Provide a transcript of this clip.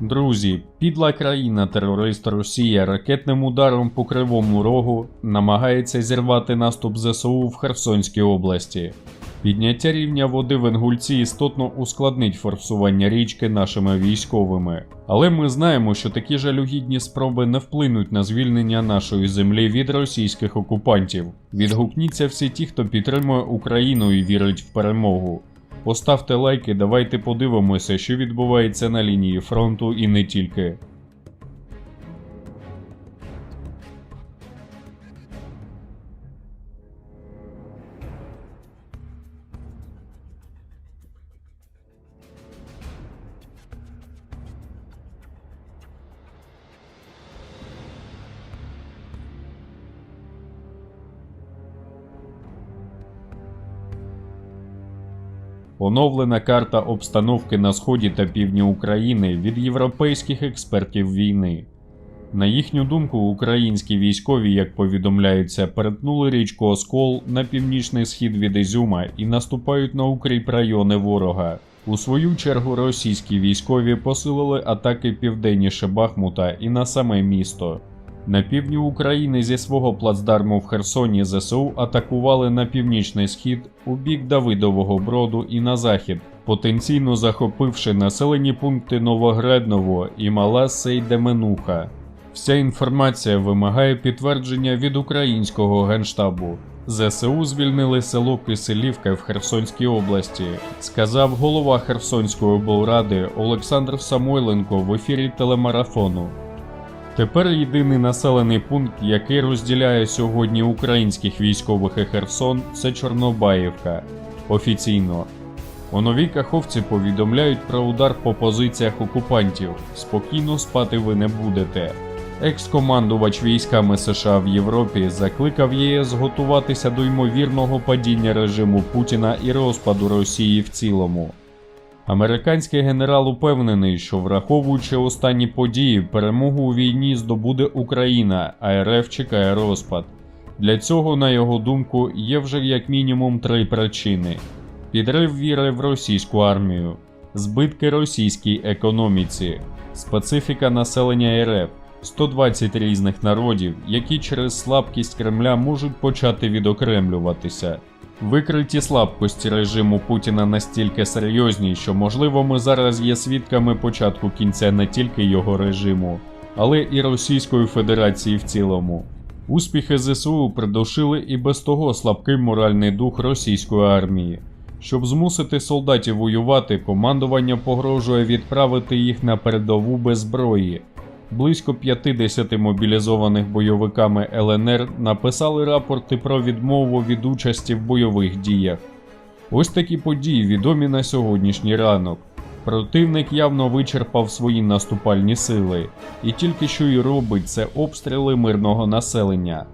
Друзі, підла країна-терорист Росія ракетним ударом по кривому рогу намагається зірвати наступ ЗСУ в Херсонській області. Підняття рівня води в Інгульці істотно ускладнить форсування річки нашими військовими. Але ми знаємо, що такі жалюгідні спроби не вплинуть на звільнення нашої землі від російських окупантів. Відгукніться всі ті, хто підтримує Україну і вірить в перемогу. Поставте лайки, давайте подивимося, що відбувається на лінії фронту і не тільки. Оновлена карта обстановки на сході та півдні України від європейських експертів війни. На їхню думку, українські військові, як повідомляється, перетнули річку Оскол на північний схід від Ізюма і наступають на укріп райони ворога. У свою чергу російські військові посилили атаки південніше Бахмута і на саме місто. На півдні України зі свого плацдарму в Херсоні ЗСУ атакували на північний схід у бік Давидового Броду і на захід, потенційно захопивши населені пункти Новогредново і Мала Сейдеменуха. Вся інформація вимагає підтвердження від українського генштабу. ЗСУ звільнили село Киселівка в Херсонській області, сказав голова Херсонської облради Олександр Самойленко в ефірі телемарафону. Тепер єдиний населений пункт, який розділяє сьогодні українських військових і Херсон, це Чорнобаївка. Офіційно. У новій Каховці повідомляють про удар по позиціях окупантів. Спокійно спати ви не будете. Екс-командувач військами США в Європі закликав ЄС готуватися до ймовірного падіння режиму Путіна і розпаду Росії в цілому. Американський генерал упевнений, що враховуючи останні події, перемогу у війні здобуде Україна, а РФ чекає розпад. Для цього, на його думку, є вже як мінімум три причини: підрив віри в російську армію, збитки російській економіці, специфіка населення РФ. 120 різних народів, які через слабкість Кремля можуть почати відокремлюватися. Викриті слабкості режиму Путіна настільки серйозні, що можливо ми зараз є свідками початку кінця не тільки його режиму, але і Російської Федерації в цілому. Успіхи ЗСУ придушили і без того слабкий моральний дух російської армії. Щоб змусити солдатів воювати, командування погрожує відправити їх на передову без зброї. Близько 50 мобілізованих бойовиками ЛНР написали рапорти про відмову від участі в бойових діях. Ось такі події відомі на сьогоднішній ранок. Противник явно вичерпав свої наступальні сили, і тільки що й робить це обстріли мирного населення.